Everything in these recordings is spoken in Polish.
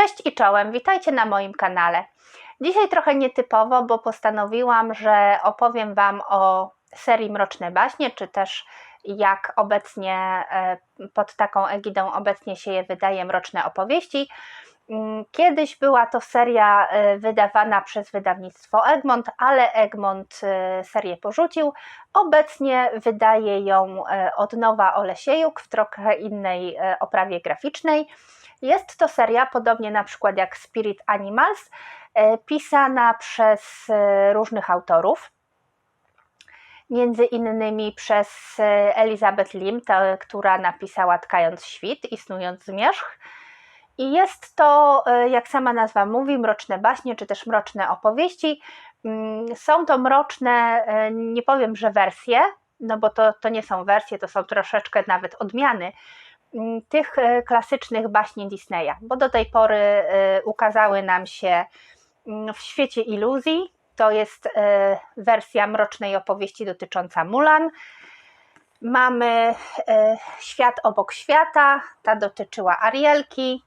Cześć i czołem, witajcie na moim kanale. Dzisiaj trochę nietypowo, bo postanowiłam, że opowiem Wam o serii Mroczne Baśnie, czy też jak obecnie e, pod taką egidą obecnie się je wydaje Mroczne Opowieści. Mm, Kiedyś była to seria e, wydawana przez wydawnictwo Egmont, ale Egmont e, serię porzucił. Obecnie wydaje ją od nowa Olesiejuk w trochę innej oprawie graficznej. Jest to seria, podobnie na przykład jak Spirit Animals, e, pisana przez e, różnych autorów. Między innymi przez e, Elizabeth Lim, ta, która napisała Tkając świt i Snując zmierzch. I jest to, jak sama nazwa mówi, mroczne baśnie, czy też mroczne opowieści. Mm, Są to mroczne, nie powiem, że wersje, no bo to, to nie są wersje, to są troszeczkę nawet odmiany tych e, klasycznych baśni Disneya, bo do tej pory e, ukazały nam się mm, w świecie iluzji. To jest e, wersja mrocznej opowieści dotycząca Mulan. Mamy Świat obok świata, ta dotyczyła Arielki.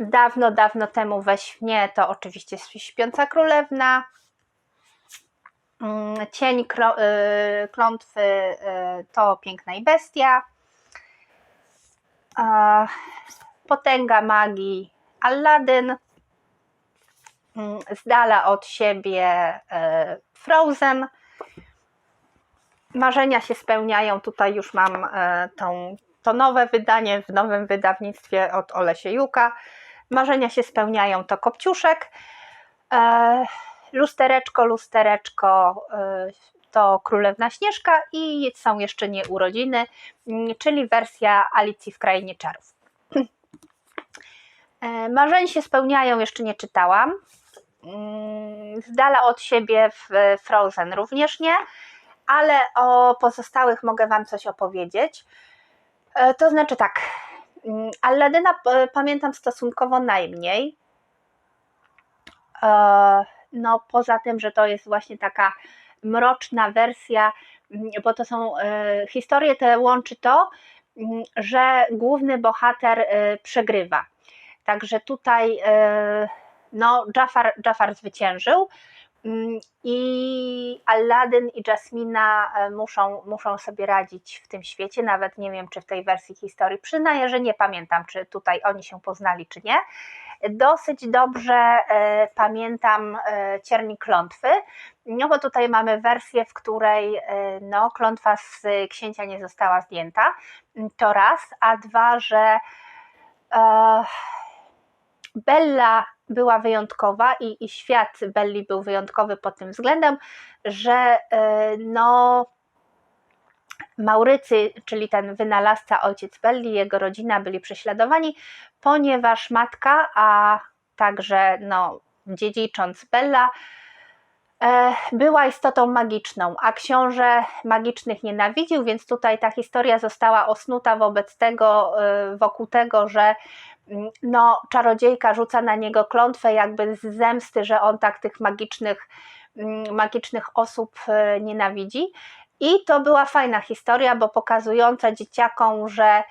Dawno, dawno temu we śnie to oczywiście Śpiąca Królewna. Mm, Cień klątwy to Piękna i Bestia. Potęga magii Aladdin. Mm, Z dala od siebie y, Frozen. Marzenia się spełniają. Tutaj już mam y, tą, to nowe wydanie w nowym wydawnictwie od Olesiejuka. Marzenia się spełniają to Kopciuszek. E, lustereczko, lustereczko e, to Królewna Śnieżka i są jeszcze nie urodziny, mm, czyli wersja Alicji w Krainie Czarów. E, Marzeń się spełniają, jeszcze nie czytałam. Mm, Z dala od siebie w Frozen również nie, ale o pozostałych mogę Wam coś opowiedzieć. E, To znaczy tak, mm, Aladyna pamiętam stosunkowo najmniej. E, No, poza tym, że to jest właśnie taka mroczna wersja, mm, bo to są e, historie te łączy to, mm, że główny bohater e, przegrywa. Także tutaj e, no, Jafar, Jafar zwyciężył mm, i Aladdin i Jasmina muszą, muszą sobie radzić w tym świecie. Nawet nie wiem, czy w tej wersji historii, przyznaję, że nie pamiętam, czy tutaj oni się poznali, czy nie. Dosyć dobrze e, pamiętam e, Cierni Klątwy, no bo tutaj mamy wersję, w której e, no, klątwa z księcia nie została zdjęta. To raz, a dwa, że e, Bella była wyjątkowa i, i świat Belli był wyjątkowy pod tym względem, że e, no, Maurycy, czyli ten wynalazca, ojciec Belli, jego rodzina byli prześladowani, ponieważ matka, a także no, dziedzicząc Bella, e, była istotą magiczną, a książę magicznych nienawidził, więc tutaj ta historia została osnuta wobec tego, e, wokół tego, że mm, no, czarodziejka rzuca na niego klątwę jakby z zemsty, że on tak tych magicznych, mm, magicznych osób e, nienawidzi. I to była fajna historia, bo pokazująca dzieciakom, że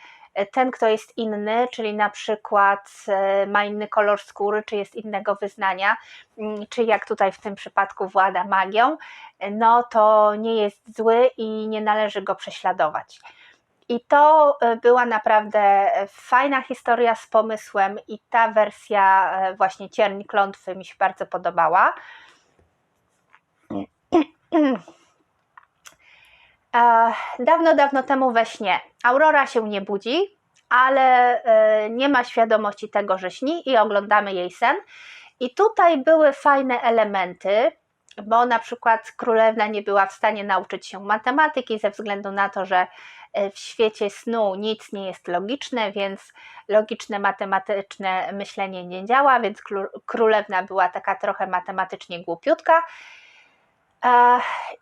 ten, kto jest inny, czyli na przykład e, ma inny kolor skóry, czy jest innego wyznania, mm, czy jak tutaj w tym przypadku włada magią, no to nie jest zły i nie należy go prześladować. I to e, była naprawdę fajna historia z pomysłem, i ta wersja e, właśnie Cierni Klątwy mi się bardzo podobała. Dawno, dawno temu we śnie Aurora się nie budzi, ale e, nie ma świadomości tego, że śni i oglądamy jej sen. I tutaj były fajne elementy, bo na przykład królewna nie była w stanie nauczyć się matematyki ze względu na to, że e, w świecie snu nic nie jest logiczne, więc logiczne, matematyczne myślenie nie działa, więc kró- królewna była taka trochę matematycznie głupiutka.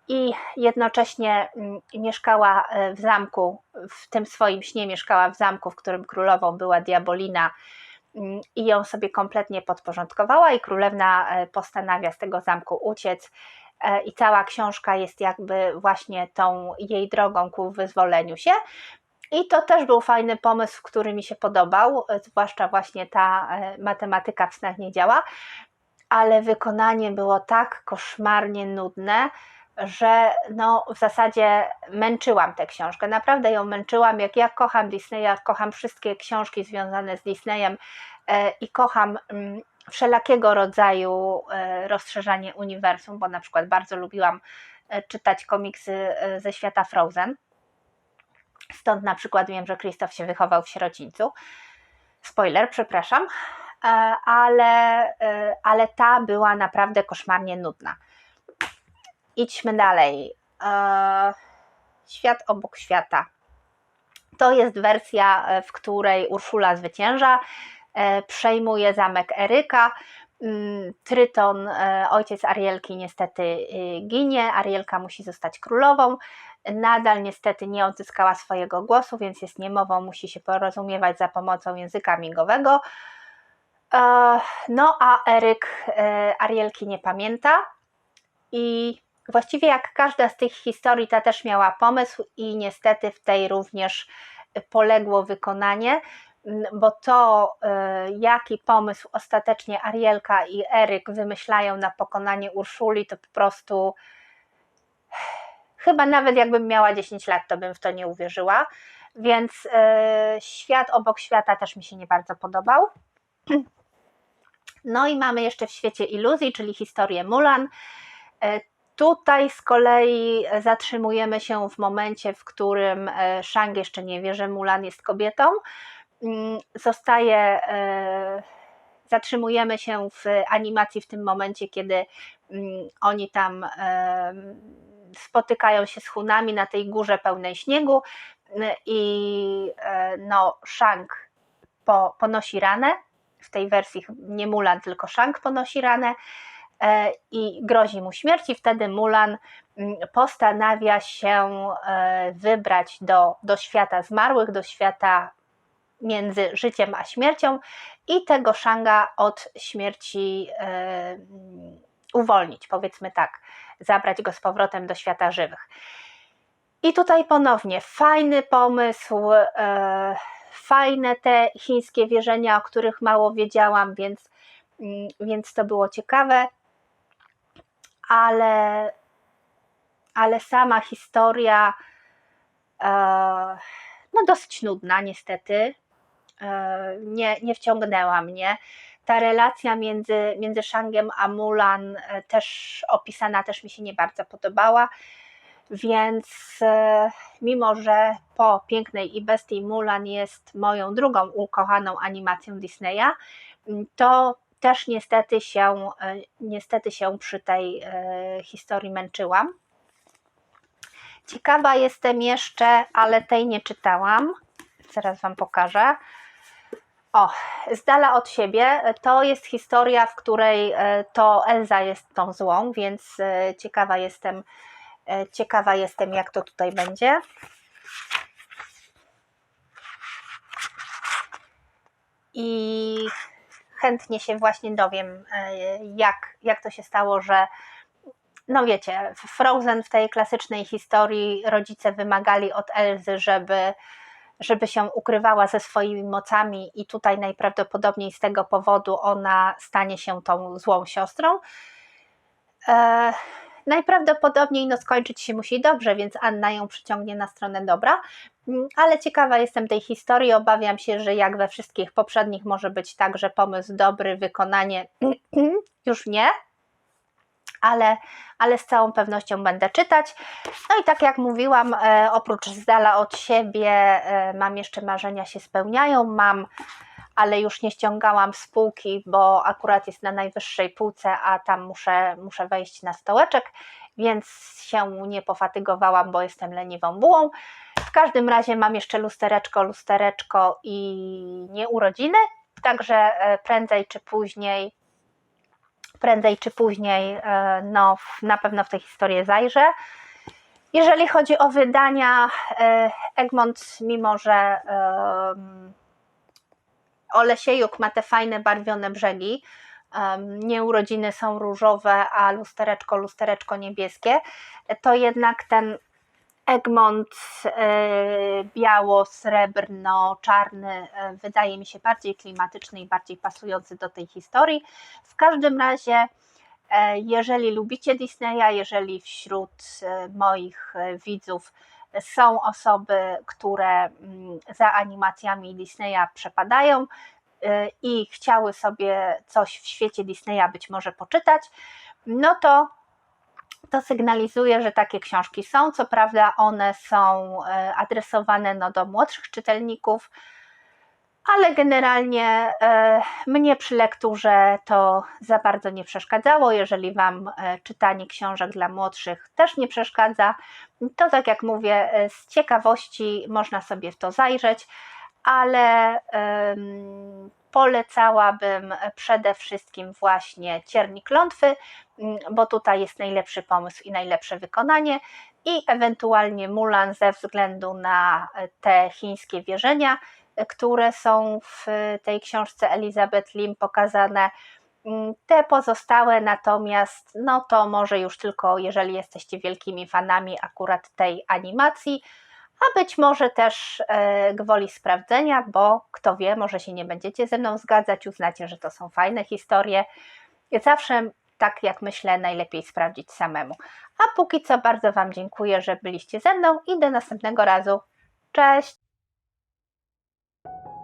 I jednocześnie mm, mieszkała e, w zamku, w tym swoim śnie mieszkała w zamku, w którym królową była Diabolina mm, i ją sobie kompletnie podporządkowała i królewna e, postanawia z tego zamku uciec e, i cała książka jest jakby właśnie tą jej drogą ku wyzwoleniu się. I to też był fajny pomysł, który mi się podobał, zwłaszcza właśnie ta matematyka w snach nie działa, ale wykonanie było tak koszmarnie nudne, że no w zasadzie męczyłam tę książkę. Naprawdę ją męczyłam. Jak ja kocham Disneya, kocham wszystkie książki związane z Disneyem e, i kocham mm, wszelakiego rodzaju e, rozszerzanie uniwersum, bo na przykład bardzo lubiłam czytać komiksy ze świata Frozen Stąd na przykład wiem, że Krzysztof się wychował w sierocińcu. Spoiler, przepraszam, e, ale, e, ale ta była naprawdę koszmarnie nudna. Idźmy dalej. E, świat obok świata. To jest wersja, w której Urszula zwycięża, przejmuje zamek Eryka. Mm, Tryton, ojciec Arielki, niestety ginie. Arielka musi zostać królową nadal niestety nie odzyskała swojego głosu, więc jest niemową, musi się porozumiewać za pomocą języka migowego. E, no a Eryk e, Arielki nie pamięta i właściwie jak każda z tych historii, ta też miała pomysł i niestety w tej również poległo wykonanie, bo to e, jaki pomysł ostatecznie Arielka i Eryk wymyślają na pokonanie Urszuli, to po prostu Chyba nawet jakbym miała 10 lat, to bym w to nie uwierzyła. Więc świat obok świata też mi się nie bardzo podobał. No i mamy jeszcze w świecie iluzji, czyli historię Mulan. E, tutaj z kolei zatrzymujemy się w momencie, w którym e, Shang jeszcze nie wie, że Mulan jest kobietą. Mm, zostaje, zatrzymujemy się w animacji w tym momencie, kiedy mm, oni tam spotykają się z Hunami na tej górze pełnej śniegu i e, no, Shang po, ponosi ranę. W tej wersji nie Mulan, tylko Shang ponosi ranę e, i grozi mu śmierci. Wtedy Mulan mm, postanawia się e, wybrać do, do świata zmarłych, do świata między życiem a śmiercią i tego Shanga od śmierci uwolnić, powiedzmy tak, zabrać go z powrotem do świata żywych. I tutaj ponownie fajny pomysł, e, fajne te chińskie wierzenia, o których mało wiedziałam, więc, mm, więc to było ciekawe, ale, ale sama historia e, no dosyć nudna niestety. E, nie, nie wciągnęła mnie ta relacja między, między Shangiem a Mulan e, też opisana też mi się nie bardzo podobała. Więc e, mimo, że po Pięknej i Bestii Mulan jest moją drugą ukochaną animacją Disneya, to też niestety się, e, niestety się przy tej historii męczyłam. Ciekawa jestem jeszcze, ale tej nie czytałam. Zaraz Wam pokażę. O, z dala od siebie to jest historia, w której e, to Elza jest tą złą, więc e, ciekawa jestem, e, ciekawa jestem, jak to tutaj będzie. I chętnie się właśnie dowiem, jak, jak to się stało, że no wiecie, w Frozen w tej klasycznej historii rodzice wymagali od Elzy, żeby żeby się ukrywała ze swoimi mocami, i tutaj najprawdopodobniej z tego powodu ona stanie się tą złą siostrą. E, najprawdopodobniej no, skończyć się musi dobrze, więc Anna ją przyciągnie na stronę dobra. Mm, ale ciekawa jestem tej historii. Obawiam się, że jak we wszystkich poprzednich może być tak, że pomysł dobry, wykonanie już nie ale, ale z całą pewnością będę czytać. No i tak jak mówiłam, e, oprócz z dala od siebie, e, mam jeszcze marzenia się spełniają, mam ale już nie ściągałam spółki, bo akurat jest na najwyższej półce, a tam muszę, muszę wejść na stołeczek, więc się nie pofatygowałam, bo jestem leniwą bułą. W każdym razie mam jeszcze lustereczko, lustereczko i nie urodziny, także e, prędzej czy później prędzej czy później e, no, na pewno w tę historię zajrzę. Jeżeli chodzi o wydania, e, Egmont, mimo że Olesiejuk ma te fajne barwione brzegi, nie urodziny są różowe, a lustereczko, lustereczko niebieskie, to jednak ten Egmont e, biało-srebrno-czarny e, wydaje mi się bardziej klimatyczny i bardziej pasujący do tej historii. W każdym razie, e, jeżeli lubicie Disneya, jeżeli wśród moich widzów są osoby, które mm, za animacjami Disneya przepadają e, i chciały sobie coś w świecie Disneya być może poczytać, no to to sygnalizuje, że takie książki są. Co prawda, one są e, adresowane no, do młodszych czytelników, ale generalnie e, mnie przy lekturze to za bardzo nie przeszkadzało. Jeżeli Wam e, czytanie książek dla młodszych też nie przeszkadza, to tak jak mówię, e, z ciekawości można sobie w to zajrzeć, ale em, polecałabym przede wszystkim właśnie Cierni Klątwy, bo tutaj jest najlepszy pomysł i najlepsze wykonanie i ewentualnie Mulan ze względu na e, te chińskie wierzenia, e, które są w tej książce Elizabeth Lim pokazane. Mm, Te pozostałe natomiast, no to może już tylko jeżeli jesteście wielkimi fanami akurat tej animacji, a być może też e, gwoli sprawdzenia, bo kto wie, może się nie będziecie ze mną zgadzać, uznacie, że to są fajne historie. Zawsze, tak jak myślę, najlepiej sprawdzić samemu. A póki co bardzo Wam dziękuję, że byliście ze mną i do następnego razu. Cześć! you